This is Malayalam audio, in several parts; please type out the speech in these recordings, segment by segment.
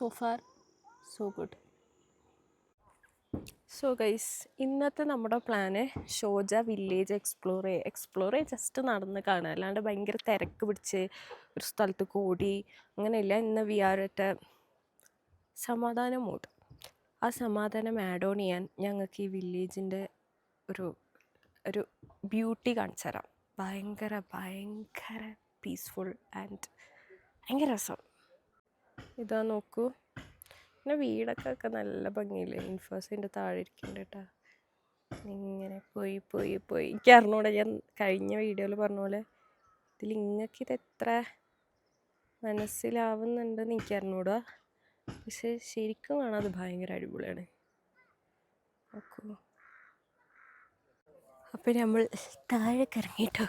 So far so good so guys ഇന്നത്തെ നമ്മുടെ പ്ലാന് ഷോജ വില്ലേജ് എക്സ്പ്ലോർ ചെയ്യുക എക്സ്പ്ലോർ ചെയ്യുക ജസ്റ്റ് നടന്ന് കാണുക അല്ലാണ്ട് ഭയങ്കര തിരക്ക് പിടിച്ച് ഒരു സ്ഥലത്ത് കൂടി അങ്ങനെയല്ല ഇന്ന് വി ആർ എറ്റ് സമാധാന മൂഡ് ആ സമാധാനം ആഡ് ഓൺ ചെയ്യാൻ ഞങ്ങൾക്ക് ഈ വില്ലേജിന്റെ ഒരു ഒരു ബ്യൂട്ടി കാണിച്ചു തരാം. ഭയങ്കര ഭയങ്കര പീസ്ഫുൾ ആൻഡ് ഭയങ്കര രസം. ഇതാ നോക്കൂ പിന്നെ വീടൊക്കെ ഒക്കെ നല്ല ഭംഗിയില്ലേ? ഇൻഫോസിന്റെ താഴെ ഇരിക്കുന്നുണ്ട് കേട്ടോ ഇങ്ങനെ പോയി പോയി പോയി. എനിക്ക് അറിഞ്ഞൂടെ ഞാൻ കഴിഞ്ഞ വീഡിയോയിൽ പറഞ്ഞ പോലെ ഇതിൽ ഇങ്ങക്ക് ഇത് എത്ര മനസ്സിലാവുന്നുണ്ടെന്ന് എനിക്ക് അറിഞ്ഞൂടാ. പക്ഷെ ശരിക്കും കാണാൻ അത് ഭയങ്കര അടിപൊളിയാണ്. നോക്കൂ. അപ്പം നമ്മൾ താഴെ ഇറങ്ങിയിട്ടോ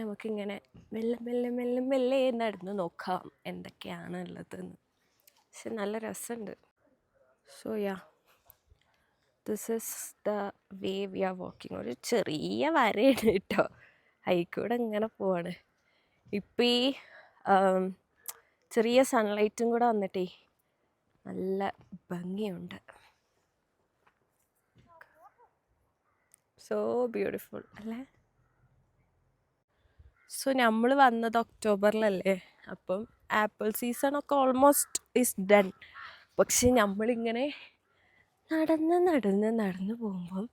നമുക്കിങ്ങനെ മെല്ലെ മെല്ലെ മെല്ലെ മെല്ലെ നടന്ന് നോക്കാം എന്തൊക്കെയാണ് ഉള്ളതെന്ന് പക്ഷെ നല്ല രസമുണ്ട്. So yeah this is the way we are walking ഒരു ചെറിയ വരയാണ് കേട്ടോ. ഹൈക്കൂടെ ഇങ്ങനെ പോവാണ്. ഇപ്പം ഈ ചെറിയ സൺലൈറ്റും കൂടെ വന്നിട്ടേ നല്ല ഭംഗിയുണ്ട്. സോ ബ്യൂട്ടിഫുൾ അല്ലേ? സോ നമ്മൾ വന്നത് ഒക്ടോബറിലല്ലേ? അപ്പം ആപ്പിൾ സീസൺ ഒക്കെ ഓൾമോസ്റ്റ് ഇസ് ഡൺ. പക്ഷെ നമ്മളിങ്ങനെ നടന്ന് നടന്ന് നടന്ന് പോകുമ്പം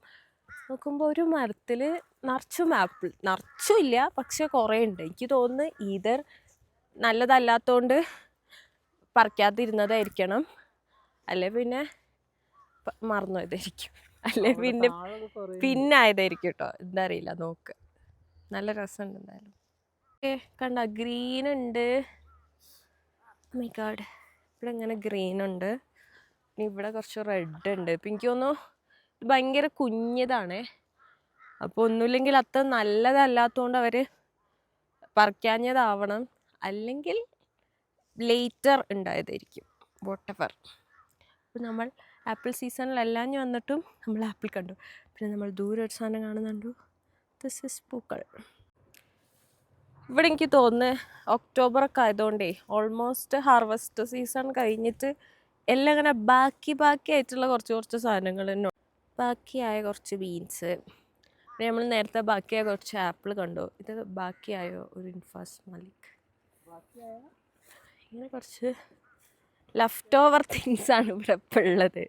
നോക്കുമ്പോൾ ഒരു മരത്തിൽ നിറച്ചും ആപ്പിൾ. നിറച്ചും ഇല്ല പക്ഷെ കുറേ ഉണ്ട്. എനിക്ക് തോന്നുന്നു ഈതർ നല്ലതല്ലാത്തതുകൊണ്ട് പറിക്കാതിരുന്നതായിരിക്കണം. അല്ലെ പിന്നെ മറന്നുപോയതായിരിക്കും. അല്ലെ പിന്നെ പിന്നായതായിരിക്കും കേട്ടോ എന്താ അറിയില്ല നോക്ക്. നല്ല രസമുണ്ട് എന്തായാലും. കണ്ട? ഗ്രീൻ ഉണ്ട്. മൈ ഗാഡ് ഇവിടെ ഇങ്ങനെ ഗ്രീൻ ഉണ്ട്. ഇനി ഇവിടെ കുറച്ച് റെഡ് ഉണ്ട്. ഇപ്പം എനിക്ക് തോന്നുന്നു ഭയങ്കര കുഞ്ഞതാണേ. അപ്പോൾ ഒന്നുമില്ലെങ്കിൽ അത്ര നല്ലതല്ലാത്തതുകൊണ്ട് അവർ പറിക്കാഞ്ഞതാവണം. അല്ലെങ്കിൽ ലേറ്റർ ഉണ്ടായതായിരിക്കും. വോട്ടെവർ അപ്പോൾ നമ്മൾ ആപ്പിൾ സീസണിലെല്ലാം വന്നിട്ടും നമ്മൾ ആപ്പിൾ കണ്ടു. പിന്നെ നമ്മൾ ദൂരെ ഒരു സാധനം കാണുന്നുണ്ടു. ദിസ് ഇസ് പൂക്കൾ. ഇവിടെ എനിക്ക് തോന്നുന്നത് ഒക്ടോബറൊക്കെ ആയതുകൊണ്ടേ ഓൾമോസ്റ്റ് ഹാർവസ്റ്റ് സീസൺ കഴിഞ്ഞിട്ട് എല്ലാം അങ്ങനെ ബാക്കി ബാക്കി ആയിട്ടുള്ള കുറച്ച് കുറച്ച് സാധനങ്ങൾ തന്നെ ബാക്കിയായ കുറച്ച് ബീൻസ് പിന്നെ നമ്മൾ നേരത്തെ ബാക്കിയായ കുറച്ച് ആപ്പിൾ കണ്ടു. ഇത് ബാക്കിയായോ ഒരു ഇൻഫാസ് മലിക് ഇങ്ങനെ കുറച്ച് ലെഫ്റ്റ് ഓവർ തിങ്സ് ആണ് ഇവിടെ ഇപ്പം ഉള്ളത്.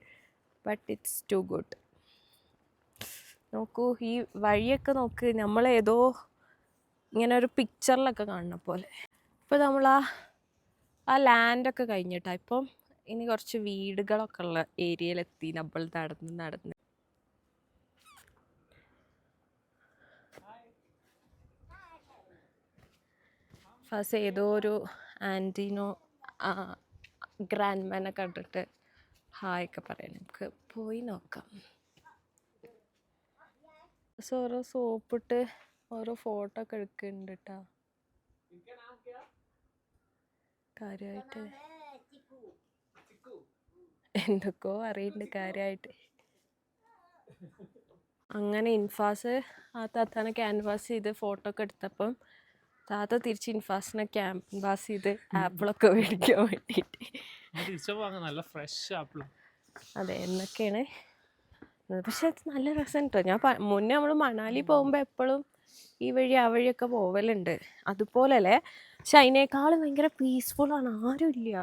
ബട്ട് ഇറ്റ്സ് ടു ഗുഡ് നോക്കൂ ഈ വഴിയൊക്കെ നോക്ക്. നമ്മളേതോ ഇങ്ങനെ ഒരു പിക്ചറിലൊക്കെ കാണുന്ന പോലെ. ഇപ്പോൾ നമ്മൾ ആ ആ ലാൻഡൊക്കെ കഴിഞ്ഞിട്ടാണ് ഇപ്പം ഇനി കുറച്ച് വീടുകളൊക്കെ ഉള്ള ഏരിയയിലെത്തി നമ്മൾ നടന്ന് നടന്ന്. ഫസ്റ്റ് ഏതോ ഒരു ആന്റീനോ ഗ്രാൻഡ് മാനെ കണ്ടിട്ട് ഹായ് ഒക്കെ പറയാം നമുക്ക് പോയി നോക്കാം. സോറോ സോപ്പിട്ട് ഓരോ ഫോട്ടോ ഒക്കെ എടുക്കുന്നുണ്ട് കേട്ടോ കാര്യമായിട്ട് എന്തൊക്കെയോ അറിയുന്നുണ്ട് കാര്യമായിട്ട് അങ്ങനെ ഇൻഫാസ് ആ താത്താനെ ക്യാൻവാസ് ചെയ്ത് ഫോട്ടോ ഒക്കെ എടുത്തപ്പം താത്ത തിരിച്ച് ഇൻഫാസിനെ ക്യാൻവാസ് ചെയ്ത് ആപ്പിളൊക്കെ മേടിക്കാൻ വേണ്ടിയിട്ട് നല്ല ഫ്രഷ് ആപ്പിൾ അതെ എന്നൊക്കെയാണ്. പക്ഷെ അത് നല്ല രസം കേട്ടോ ഞാൻ മുന്നേ നമ്മൾ മണാലി പോകുമ്പോൾ എപ്പോഴും ഈ വഴി ആ വഴിയൊക്കെ പോവലുണ്ട്. അതുപോലല്ലേ പക്ഷെ അതിനേക്കാളും ഭയങ്കര പീസ്ഫുള്ളാണ് ഇല്ല.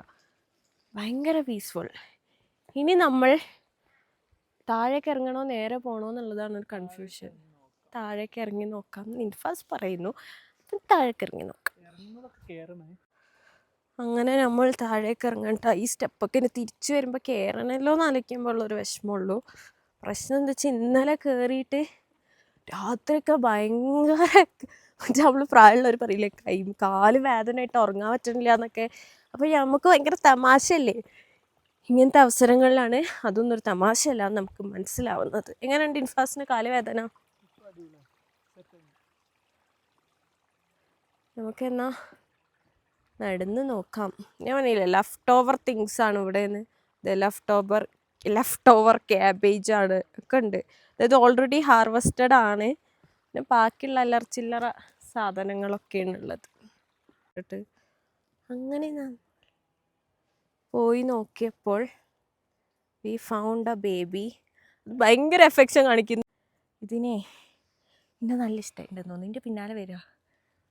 ഭയങ്കര പീസ്ഫുൾ ഇനി നമ്മൾ താഴേക്ക് ഇറങ്ങണോ നേരെ പോകണോ എന്നുള്ളതാണ് ഒരു കൺഫ്യൂഷൻ താഴേക്ക് ഇറങ്ങി നോക്കാം. നിൻഫാസ് പറയുന്നു താഴേക്ക് ഇറങ്ങി നോക്കാം. അങ്ങനെ നമ്മൾ താഴേക്ക് ഇറങ്ങണ്ട. ഈ സ്റ്റെപ്പൊക്കെ ഇനി തിരിച്ചു വരുമ്പോൾ കയറണമല്ലോ എന്ന് ആലോചിക്കുമ്പോൾ ഉള്ളൊരു വിഷമമുള്ളൂ പ്രശ്നം എന്താ വെച്ചാൽ ഇന്നലെ കയറിയിട്ട് രാത്രിയൊക്കെ ഭയങ്കര നമ്മൾ പ്രായമുള്ളവർ പറയില്ലേ കൈ കാൽ വേദനയായിട്ട് ഉറങ്ങാൻ പറ്റണില്ല എന്നൊക്കെ. അപ്പോൾ നമുക്ക് ഭയങ്കര തമാശയല്ലേ? ഇങ്ങനത്തെ അവസരങ്ങളിലാണ് അതൊന്നൊരു തമാശയല്ല നമുക്ക് മനസ്സിലാവുന്നത്. എങ്ങനെയുണ്ട് ഇൻഫാസിന് കാൽ വേദന? നമുക്കെന്നാ നടന്ന് നോക്കാം. ഞാൻ പറഞ്ഞില്ല ലെഫ്റ്റ് ഓവർ തിങ്സ് ആണ് ഇവിടെ നിന്ന് left over left over cabbage ആണ് ഒക്കെ ഉണ്ട്. അതായത് ഓൾറെഡി ഹാർവസ്റ്റഡ് ആണ്. പിന്നെ ബാക്കിയുള്ള അലർച്ചില്ലറ ചില്ലറ സാധനങ്ങളൊക്കെയാണ് ഉള്ളത്. എന്നിട്ട് അങ്ങനെ ഞാൻ പോയി നോക്കിയപ്പോൾ വി ഫൗണ്ട് എ ബേബി ഭയങ്കര എഫെക്ഷൻ കാണിക്കുന്നു. ഇതിനെ എന്നെ നല്ല ഇഷ്ടമായിട്ടുണ്ടെന്ന് തോന്നുന്നു. ഇതിന്റെ പിന്നാലെ വരിക.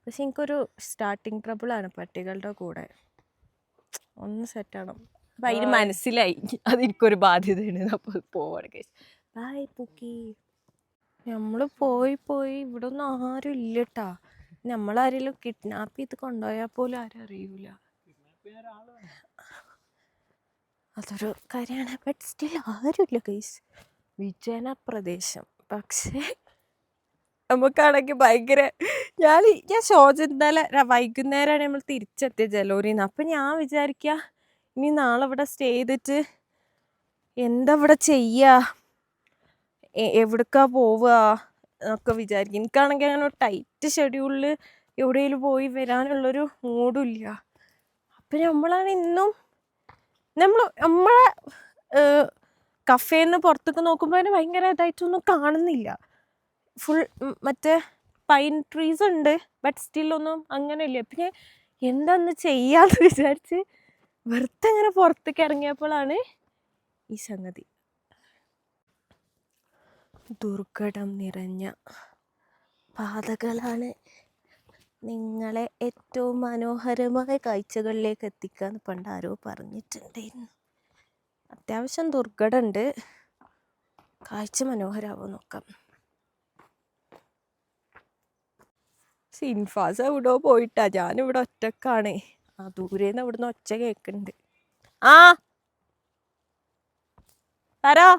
പക്ഷെ എനിക്കൊരു സ്റ്റാർട്ടിങ് ട്രബിളാണ് പട്ടികളുടെ കൂടെ. ഒന്ന് സെറ്റാണ് അപ്പം അതിന്. മനസ്സിലായി. അതെനിക്കൊരു ബാധ്യതയാണ്. അപ്പോൾ പോവാണ് കേസ് ബായ് പൂക്കി. നമ്മൾ പോയി പോയി. ഇവിടെ ഒന്നും ആരും ഇല്ല കേട്ടാ നമ്മളാരെങ്കിലും കിഡ്നാപ്പ് ചെയ്ത് കൊണ്ടുപോയാൽ പോലും ആരും അറിയൂല. അതൊരു കാര്യമാണ്. ബട്ട് സ്റ്റിൽ ആരുമില്ല കേസ് വിജന പ്രദേശം. പക്ഷേ നമുക്കാണെങ്കിൽ ഭയങ്കര ഞാൻ ഞാൻ ശോചന ഇന്നലെ വൈകുന്നേരമാണ് നമ്മൾ തിരിച്ചെത്തിയ ജലോറിന്ന് അപ്പം ഞാൻ വിചാരിക്കുക ഇനി നാളെ ഇവിടെ സ്റ്റേ ചെയ്തിട്ട്? എന്താ ഇവിടെ ചെയ്യുക എവിടക്കാ പോവുക? എന്നൊക്കെ വിചാരിക്കും. എനിക്കാണെങ്കിൽ അങ്ങനെ ടൈറ്റ് ഷെഡ്യൂളിൽ എവിടെയെങ്കിലും പോയി വരാനുള്ളൊരു മൂഡും ഇല്ല അപ്പം നമ്മളാണ് ഇന്നും നമ്മൾ നമ്മളെ കഫേന്ന് പുറത്തേക്ക് നോക്കുമ്പോൾ അതിന് ഭയങ്കര ഇതായിട്ടൊന്നും കാണുന്നില്ല. ഫുൾ മറ്റേ പൈൻ ട്രീസ് ഉണ്ട് ബട്ട് സ്റ്റിൽ ഒന്നും അങ്ങനെയില്ല. പിന്നെ എന്താന്ന് ചെയ്യാന്ന് വിചാരിച്ച് വെറുതെ ഇങ്ങനെ പുറത്തേക്ക് ഇറങ്ങിയപ്പോഴാണ് ഈ സംഗതി. ദുർഘടം നിറഞ്ഞ പാതകളാണ് നിങ്ങളെ ഏറ്റവും മനോഹരമായ കാഴ്ചകളിലേക്ക് എത്തിക്കാന്ന് പണ്ട് ആരോ പറഞ്ഞിട്ടുണ്ടായിരുന്നു. അത്യാവശ്യം ദുർഘടമുണ്ട് കാഴ്ച മനോഹരാവോ നോക്കാം. സിൻഫാസ് എവിടെ പോയിട്ടാ? ഞാനിവിടെ ഒറ്റക്കാണേ. ആ ദൂരേന്ന് അവിടുന്ന് ഒച്ച കേൾക്കുന്നുണ്ട് ആ. തരാ?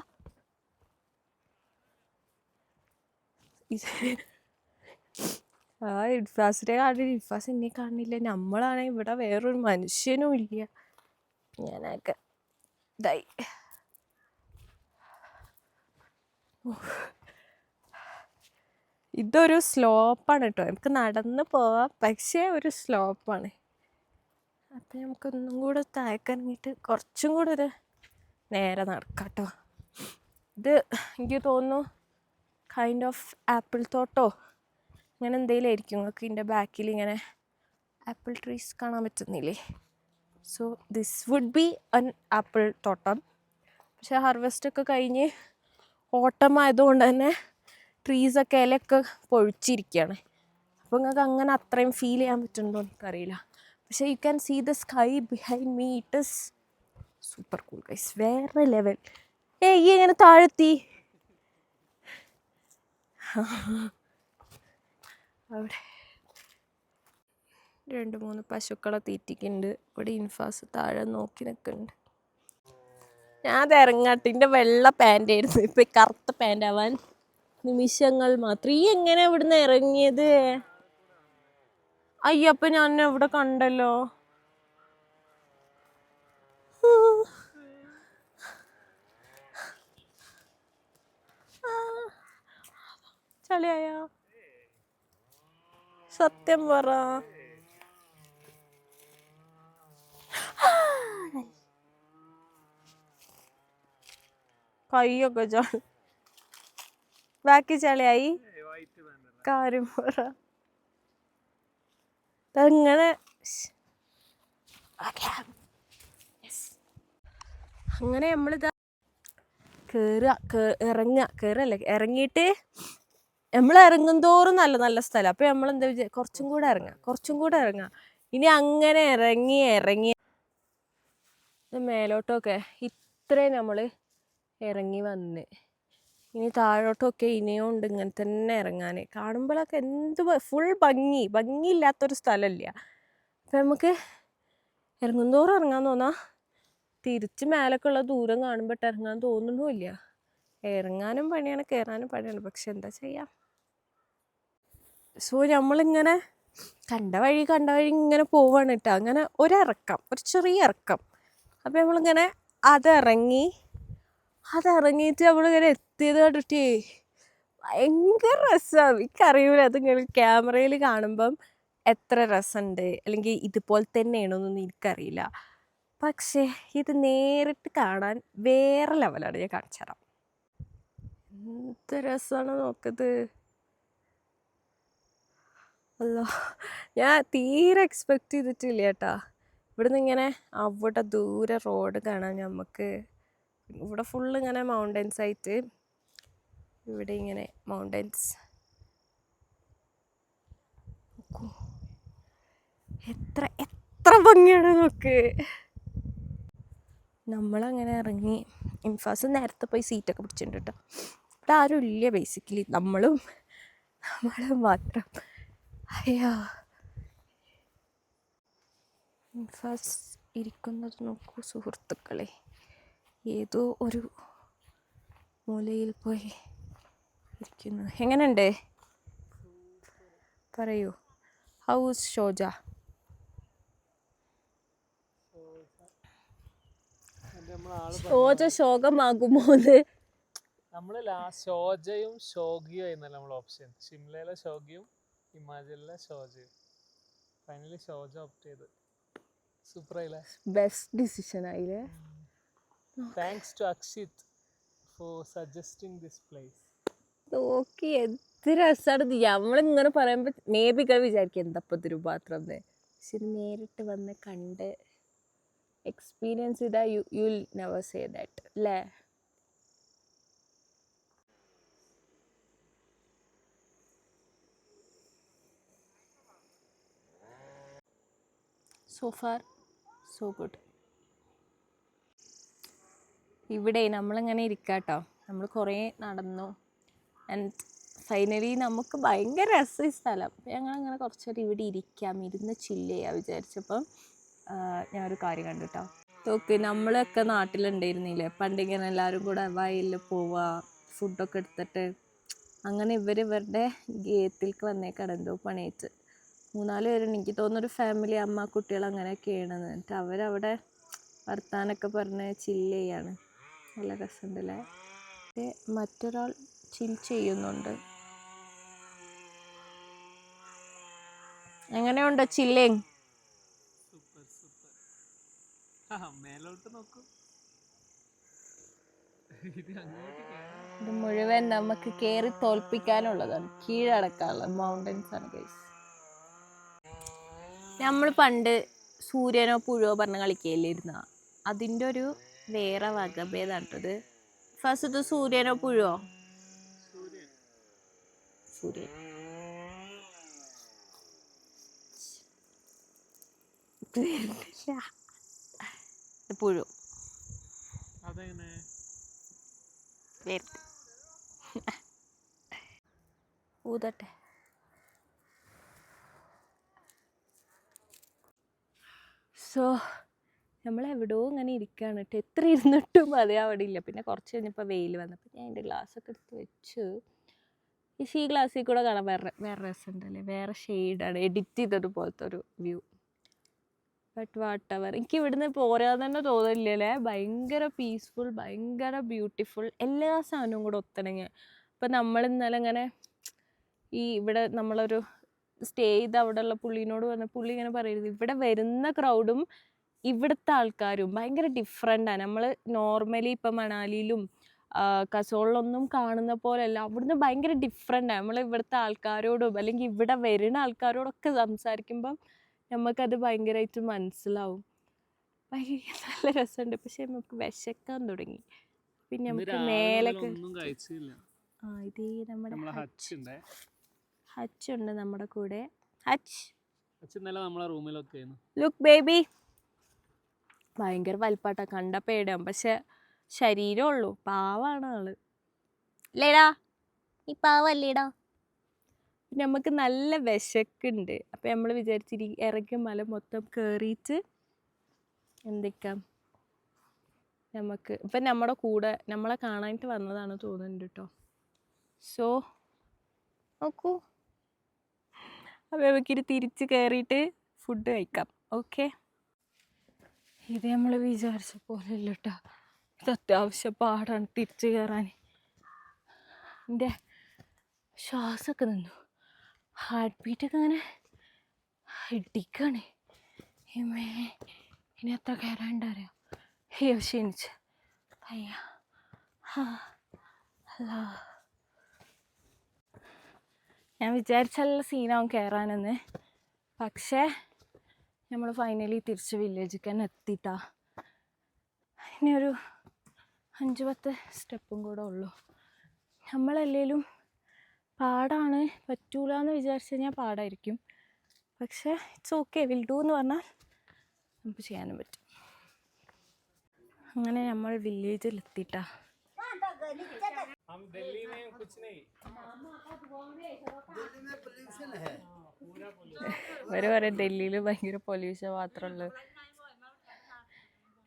ആ ഇൻഫാസിനെ കാണില്ല ഇൻഫാസ് എന്നെ കാണില്ല നമ്മളാണെങ്കിൽ ഇവിടെ വേറൊരു മനുഷ്യനും ഇല്ല. ഞാനൊക്കെ ഇതായി. ഇതൊരു സ്ലോപ്പാണ് കേട്ടോ. നമുക്ക് നടന്ന് പോവാം. പക്ഷേ ഒരു സ്ലോപ്പാണ്. അപ്പം നമുക്കൊന്നും കൂടെ താഴേക്കിറങ്ങിയിട്ട് കുറച്ചും കൂടെ ഒരു നേരെ നടക്കാം കേട്ടോ ഇത് എനിക്ക് തോന്നുന്നു കൈൻഡ് ഓഫ് ആപ്പിൾ തോട്ടോ? അങ്ങനെ എന്തെങ്കിലും ആയിരിക്കും. നിങ്ങൾക്ക് ഇതിന്റെ ബാക്കിൽ ഇങ്ങനെ ആപ്പിൾ ട്രീസ് കാണാൻ പറ്റുന്നില്ലേ? So this would be an apple തോട്ടം. പക്ഷേ ഹാർവെസ്റ്റ് ഒക്കെ കഴിഞ്ഞ് ഓട്ടം ആയതുകൊണ്ട് തന്നെ ട്രീസൊക്കെ ഇലയൊക്കെ പൊഴിച്ചിരിക്കുകയാണ്. അപ്പോൾ നിങ്ങൾക്ക് അങ്ങനെ അത്രയും ഫീൽ ചെയ്യാൻ പറ്റുന്നുണ്ടോ എനിക്കറിയില്ല. പക്ഷേ you can see the sky behind me it is super cool guys വേറെ ലെവൽ ഏ ഈ എങ്ങനെ താഴെത്തി? അവിടെ രണ്ട് മൂന്ന് പശുക്കളെ തീറ്റിക്കുന്നുണ്ട്. ഇവിടെ ഇൻഫാസ് താഴെ നോക്കി നിൽക്കുന്നുണ്ട്. ഞാൻ ഇറങ്ങാട്ടിന്റെ വെള്ള പാന്റ് ആയിരുന്നു. ഇപ്പം കറുത്ത പാന്റ് ആവാൻ നിമിഷങ്ങൾ മാത്രം. ഈ എങ്ങനെ ഇവിടുന്ന് ഇറങ്ങിയത്? അയ്യപ്പ ഞാൻ എവിടെ കണ്ടല്ലോ? ചളിയായ? സത്യം പറ. കൈയൊക്കെ ബാക്കി ചളിയായി? കാര്യം പറ. അങ്ങനെ അങ്ങനെ നമ്മളിതാ കയറുക ഇറങ്ങുക കയറല്ലേ ഇറങ്ങിയിട്ട് നമ്മൾ ഇറങ്ങും തോറും നല്ല നല്ല സ്ഥലം. അപ്പം നമ്മൾ എന്താ വിചാ കുറച്ചും കൂടെ ഇറങ്ങാം കുറച്ചും കൂടെ ഇറങ്ങാം. ഇനി അങ്ങനെ ഇറങ്ങി ഇറങ്ങി. മേലോട്ടൊക്കെ. ഇത്രയും നമ്മൾ ഇറങ്ങി വന്ന്. ഇനി താഴോട്ടൊക്കെ ഇനിയും ഉണ്ട് ഇങ്ങനെ തന്നെ ഇറങ്ങാൻ കാണുമ്പോഴൊക്കെ എന്ത് ഫുൾ ഭംഗി. ഇല്ലാത്തൊരു സ്ഥലമില്ല അപ്പം നമുക്ക് ഇറങ്ങുന്തോറും ഇറങ്ങാൻ തോന്നാ. തിരിച്ച് മേലൊക്കെ ഉള്ള ദൂരം കാണുമ്പോൾ ഇറങ്ങാൻ തോന്നുന്നുമില്ല ഇറങ്ങാനും പണിയാണ് കയറാനും പണിയാണ്. പക്ഷെ എന്താ ചെയ്യാം? സോ നമ്മളിങ്ങനെ കണ്ട വഴി കണ്ട വഴി ഇങ്ങനെ പോവാണ് കേട്ടോ. അങ്ങനെ ഒരിറക്കം ഒരു ചെറിയ ഇറക്കം. അപ്പം നമ്മളിങ്ങനെ അതിറങ്ങി അതിറങ്ങിയിട്ട് നമ്മളിങ്ങനെ എത്തിയത് കണ്ടിട്ടേ ഭയങ്കര രസമാണ് എനിക്കറിയൂല ഇങ്ങനെ ക്യാമറയിൽ കാണുമ്പം എത്ര രസമുണ്ട് അല്ലെങ്കിൽ ഇതുപോലെ തന്നെയാണോന്നൊന്നും എനിക്കറിയില്ല. പക്ഷേ ഇത് നേരിട്ട് കാണാൻ വേറെ ലെവലാണ് ഞാൻ കാണിച്ചു തരാം. എന്ത് രസമാണ് നോക്കത്. അല്ലോ ഞാൻ തീരെ എക്സ്പെക്റ്റ് ചെയ്തിട്ടില്ല കേട്ടാ. ഇവിടുന്ന് ഇങ്ങനെ അവിടെ ദൂരെ റോഡ് കാണാൻ നമുക്ക് ഇവിടെ ഫുള്ള് ഇങ്ങനെ മൗണ്ടൻസ് ആയിട്ട് ഇവിടെ ഇങ്ങനെ മൗണ്ടൻസ് എത്ര എത്ര ഭംഗിയാണ് നോക്ക്. നമ്മളങ്ങനെ ഇറങ്ങി. ഇൻഫാസ് നേരത്തെ പോയി സീറ്റൊക്കെ പിടിച്ചിട്ടുണ്ട് കേട്ടോ ഇവിടെ ആരും ഇല്ല ബേസിക്കലി നമ്മളും നമ്മളും മാത്രം. അയ്യോ. ഇൻഫാസ് ഇരിക്കുന്നത് നോക്കൂ സുഹൃത്തുക്കളെ. ഏതോ ഒരു മൂലയിൽ പോയി. ഇരിക്കുന്നു. എങ്ങനെയുണ്ട്? പറയൂ. ഹൗസ് ഷോജ? ഷോജ ശോകമാകുമോ നമ്മൾ നമ്മൾ ഷോജയും ഷോഗിയും ആയിരുന്നല്ലോ നമ്മൾ ഓപ്ഷൻ ഷിംലയിലെ ഷോഗിയും ഹിമാചലിലെ ഷോജയും. ഫൈനലി ഷോജ ഓപ്റ്റ് ചെയ്ത്. സൂപ്പർ ആയില്ലേ? ബെസ്റ്റ് ഡിസിഷൻ ആയില്ലേ? Thanks to Akshit for suggesting this place നോക്കി എന്ത് രസമാണ് നമ്മളിങ്ങനെ പറയുമ്പോൾ മേ ബി കൾ വിചാരിക്കും എന്തപ്പോൾ തിരുപാത്രം എന്ന് പക്ഷെ നേരിട്ട് വന്ന് കണ്ട് എക്സ്പീരിയൻസ് ഇതാ you you will never say that അല്ലേ സോ ഫാർ സോ ഗുഡ് ഇവിടെ നമ്മളിങ്ങനെ ഇരിക്കാട്ടോ. നമ്മൾ കുറേ നടന്നു. ആൻഡ് ഫൈനലി നമുക്ക് ഭയങ്കര രസം സ്ഥലം. ഞങ്ങളങ്ങനെ കുറച്ച് നേരം ഇവിടെ ഇരിക്കാം ഇരുന്ന് ചില്ല് ചെയ്യാം വിചാരിച്ചപ്പം ഞാനൊരു കാര്യം കണ്ടു കേട്ടോ നോക്ക് നമ്മളൊക്കെ നാട്ടിലുണ്ടായിരുന്നില്ലേ? പണ്ടിങ്ങനെ എല്ലാവരും കൂടെ വയലിൽ പോവുക ഫുഡൊക്കെ എടുത്തിട്ട്. അങ്ങനെ ഇവർ ഇവരുടെ ഗേത്തിലേക്ക് വന്നേക്കാണ് എന്തോ പണിയിട്ട് മൂന്നാൽ പേരുണ്ട്. എനിക്ക് തോന്നുന്നൊരു ഫാമിലി അമ്മ കുട്ടികൾ അങ്ങനെയൊക്കെയാണ് എന്നിട്ട് അവരവിടെ വർത്താനൊക്കെ പറഞ്ഞ് ചില്ല് ചെയ്യാണ്. നല്ല രസമുണ്ടല്ലേ? മറ്റൊരാൾ ചിൽ ചെയ്യുന്നുണ്ട്. എങ്ങനെയുണ്ട് ചില്ലിങ് ഇത് മുഴുവൻ നമുക്ക് കയറി തോൽപ്പിക്കാനുള്ളതാണ്. കീഴടക്കാനുള്ള മൗണ്ടൻസ് ആണ് ഗൈസ് നമ്മൾ പണ്ട് സൂര്യനോ പുഴയോ പറഞ്ഞ് കളിക്കലിരുന്ന അതിന്റെ ഒരു വേറെ ഇത്. ഫസ്റ്റ് സൂര്യനോ സൂര്യൻ സൂര്യൻ പുഴു. ഊതട്ടെ. സോ നമ്മൾ എവിടെയോ ഇങ്ങനെ ഇരിക്കുകയാണ് കേട്ടോ. എത്ര ഇരുന്നിട്ടും അതേ അവിടെ ഇല്ല. പിന്നെ കുറച്ച് കഴിഞ്ഞപ്പോൾ വെയിൽ വന്നപ്പോൾ ഞാൻ എന്റെ ഗ്ലാസ്സൊക്കെ എടുത്ത് വെച്ചു. ഈ ഗ്ലാസ്സിൽ കൂടെ കാണാൻ വേറെ വേറെ രസമുണ്ടല്ലേ? വേറെ ഷെയ്ഡാണ് എഡിറ്റ് ചെയ്തത് പോലത്തെ ഒരു വ്യൂ ബട്ട് വാട്ട് എവർ എനിക്ക് ഇവിടുന്ന് പോരാൻ തന്നെ തോന്നില്ലല്ലേ ഭയങ്കര പീസ്ഫുൾ ഭയങ്കര ബ്യൂട്ടിഫുൾ എല്ലാ സാധനവും കൂടെ ഒത്തിണങ്ങി ഇപ്പം നമ്മൾ ഇന്നലെ ഇങ്ങനെ ഈ ഇവിടെ നമ്മളൊരു സ്റ്റേ ചെയ്ത് അവിടെയുള്ള പുള്ളിനോട് പറഞ്ഞ പുള്ളി ഇങ്ങനെ പറയരുത് ഇവിടെ വരുന്ന ക്രൗഡും ഇവിടുത്തെ ആൾക്കാരും ഭയങ്കര ഡിഫറെന്റാണ് നമ്മൾ നോർമലി ഇപ്പം മണാലിയിലും കസോളിലൊന്നും കാണുന്ന പോലെയല്ല. അവിടുന്ന് ഭയങ്കര ഡിഫറെന്റാണ് നമ്മൾ ഇവിടുത്തെ ആൾക്കാരോടും അല്ലെങ്കിൽ ഇവിടെ വരുന്ന ആൾക്കാരോടൊക്കെ സംസാരിക്കുമ്പം നമുക്കത് ഭയങ്കരമായിട്ട് മനസ്സിലാവും. ഭയങ്കര നല്ല രസമുണ്ട്. പക്ഷെ നമുക്ക് വിശക്കാൻ തുടങ്ങി. പിന്നെ നമുക്ക് മേലൊക്കെ ആ ഇതേ നമ്മുടെ ഹച്ച്. ഉണ്ടേ. നമ്മുടെ കൂടെ. ഹച്ച്. ലുക്ക് ബേബി ഭയങ്കര വലിപ്പാട്ടാ. കണ്ട പേടാം പക്ഷെ ശരീരമുള്ളൂ. പാവാണ് ആൾ. ഇല്ലേടാ? ഈ പാവല്ലേടാ? പിന്നെ നമുക്ക് നല്ല വിശക്കുണ്ട്. അപ്പം നമ്മൾ വിചാരിച്ചിരി ഇറങ്ങിയ മല മൊത്തം കയറിയിട്ട് എന്തൊക്കെയാ നമുക്ക് ഇപ്പം നമ്മുടെ കൂടെ നമ്മളെ കാണാനായിട്ട് വന്നതാണ് തോന്നുന്നുണ്ട് കേട്ടോ സോ നോക്കൂ. അപ്പോൾ നമുക്കിത് തിരിച്ച് കയറിയിട്ട് ഫുഡ് കഴിക്കാം. ഓക്കെ? ഇത് നമ്മൾ വിചാരിച്ച പോലെ ഇല്ല കേട്ടോ ഇത് അത്യാവശ്യം പാടാണ് തിരിച്ചു കയറാൻ എന്റെ ശ്വാസമൊക്കെ നിന്നു. ഹാർട്ട് ബീറ്റൊക്കെ അങ്ങനെ ഇടിക്കാണ്. ഇമ്മേ ഇനി എത്ര കയറാണ്ടറിയോ അയ്യോ ക്ഷീണിച്ച്. അയ്യ. ഹലോ. ഞാൻ വിചാരിച്ചല്ല സീനാവും കയറാനെന്ന് പക്ഷേ നമ്മൾ ഫൈനലി തിരിച്ച് വില്ലേജിൽ തന്നെ എത്തിയിട്ടാ ഇനി ഒരു അഞ്ച് പത്ത് സ്റ്റെപ്പും കൂടെ ഉള്ളൂ നമ്മളല്ലേലും പാടാണ് പറ്റൂല എന്ന് വിചാരിച്ചു കഴിഞ്ഞാൽ പാടായിരിക്കും പക്ഷേ ഇറ്റ്സ് ഓക്കെ വിൽ ഡു എന്ന് പറഞ്ഞാൽ നമുക്ക് ചെയ്യാനും പറ്റും അങ്ങനെ നമ്മൾ വില്ലേജിൽ എത്തിയിട്ടാ हम दिल्ली में कुछ नहीं ഇവര് പറയും ഡൽഹിയിൽ ഭയങ്കര പൊല്യൂഷൻ മാത്രമുള്ളു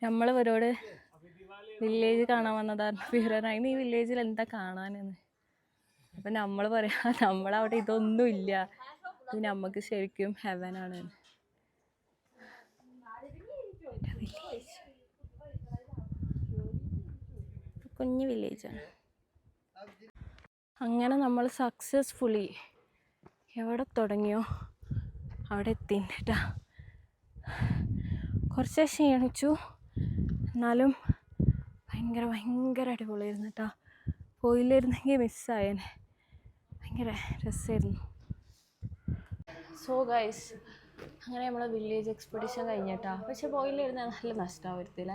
നമ്മൾ ഇവരോട് വില്ലേജ് കാണാൻ വന്നതാണ് ഫിറനായി നീ വില്ലേജിൽ എന്താ കാണാനെന്ന്? അപ്പം നമ്മൾ പറയാ നമ്മളവിടെ ഇതൊന്നും ഇല്ല ഇത് നമുക്ക് ശരിക്കും ഹെവനാണ് കുഞ്ഞു വില്ലേജാണ് അങ്ങനെ നമ്മൾ സക്സസ്ഫുള്ളി എവിടെ തുടങ്ങിയോ? അവിടെ എത്തിട്ടാ കുറച്ച് ക്ഷീണിച്ചു. എന്നാലും ഭയങ്കര ഭയങ്കര അടിപൊളിയായിരുന്നു കേട്ടോ പോയില്ലായിരുന്നെങ്കിൽ മിസ്സായേനെ ഭയങ്കര രസമായിരുന്നു സോ ഗൈസ് അങ്ങനെ നമ്മൾ വില്ലേജ് എക്സ്പെഡിഷൻ കഴിഞ്ഞിട്ടാ. പക്ഷെ പോയില്ലായിരുന്ന നല്ല നഷ്ടമാവരുത്തില്ല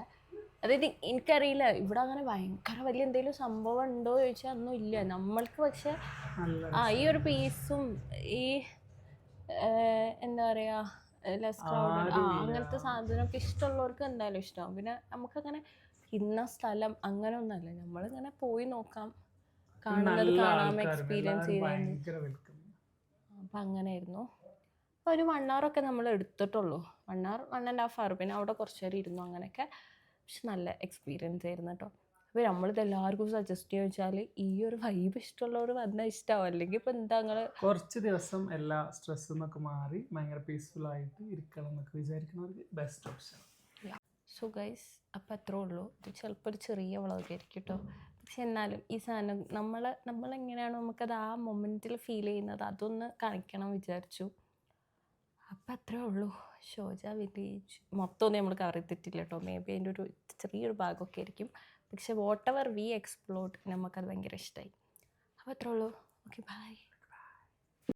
അതായത് എനിക്കറിയില്ല ഇവിടെ അങ്ങനെ ഭയങ്കര വലിയ എന്തെങ്കിലും സംഭവം ഉണ്ടോ ചോദിച്ചാൽ ഒന്നും ഇല്ല. നമ്മൾക്ക് പക്ഷെ ആ ഈ ഒരു പീസും ഈ എന്താ പറയുക ലെസ് ക്രൗഡ് ആ അങ്ങനത്തെ സാധനമൊക്കെ ഇഷ്ടമുള്ളവർക്ക് എന്തായാലും ഇഷ്ടമാവും പിന്നെ നമുക്കങ്ങനെ ഇന്ന സ്ഥലം അങ്ങനെ ഒന്നല്ല നമ്മളിങ്ങനെ പോയി നോക്കാം. കാണുന്നത് കാണാം എക്സ്പീരിയൻസ് ചെയ്യാം അപ്പം അങ്ങനെയായിരുന്നു. ഒരു വൺ ഒക്കെ നമ്മൾ എടുത്തിട്ടുള്ളൂ. One hour one and half hour പിന്നെ അവിടെ കുറച്ച് നേരം ഇരുന്നു അങ്ങനെയൊക്കെ. പക്ഷെ നല്ല എക്സ്പീരിയൻസ് ആയിരുന്നു കേട്ടോ. അപ്പോൾ നമ്മളിത് എല്ലാവർക്കും സജസ്റ്റ് ചെയ്യുക വെച്ചാൽ ഈ ഒരു വൈബ് ഇഷ്ടമുള്ളവർ വന്നാൽ ഇഷ്ടമാവും അല്ലെങ്കിൽ ഇപ്പോൾ എന്താ നിങ്ങൾ കുറച്ച് ദിവസം എല്ലാ സ്ട്രെസ്സും ഒക്കെ മാറി ഭയങ്കര പീസ്ഫുൾ ആയിട്ട് ഇരിക്കണം എന്നൊക്കെ വിചാരിക്കുന്നവർക്ക് ബെസ്റ്റ് ഓപ്ഷൻ സോ ഗൈസ് അപ്പം അത്രേ ഉള്ളൂ. ഇത് ചിലപ്പോൾ ഒരു ചെറിയ വ്ളോഗ് കേട്ടോ പക്ഷെ എന്നാലും ഈ സാധനം നമ്മൾ നമ്മളെങ്ങനെയാണോ നമുക്കത് ആ മൊമെന്റിൽ ഫീൽ ചെയ്യുന്നത് അതൊന്ന് കാണിക്കണം വിചാരിച്ചു. അപ്പം അത്രേ ഉള്ളൂ. ഷോജ വില്ലേജ് മൊത്തമൊന്നും നമ്മൾ കവർ ചെയ്തിട്ടില്ല കേട്ടോ മേ ബി അതിന്റെ ഒരു ചെറിയൊരു ഭാഗമൊക്കെ ആയിരിക്കും. പക്ഷെ വാട്ട് എവർ വി എക്സ്പ്ലോർഡ് നമുക്കത് ഭയങ്കര ഇഷ്ടമായി അപ്പോൾ അത്രേ ഉള്ളൂ. Okay bye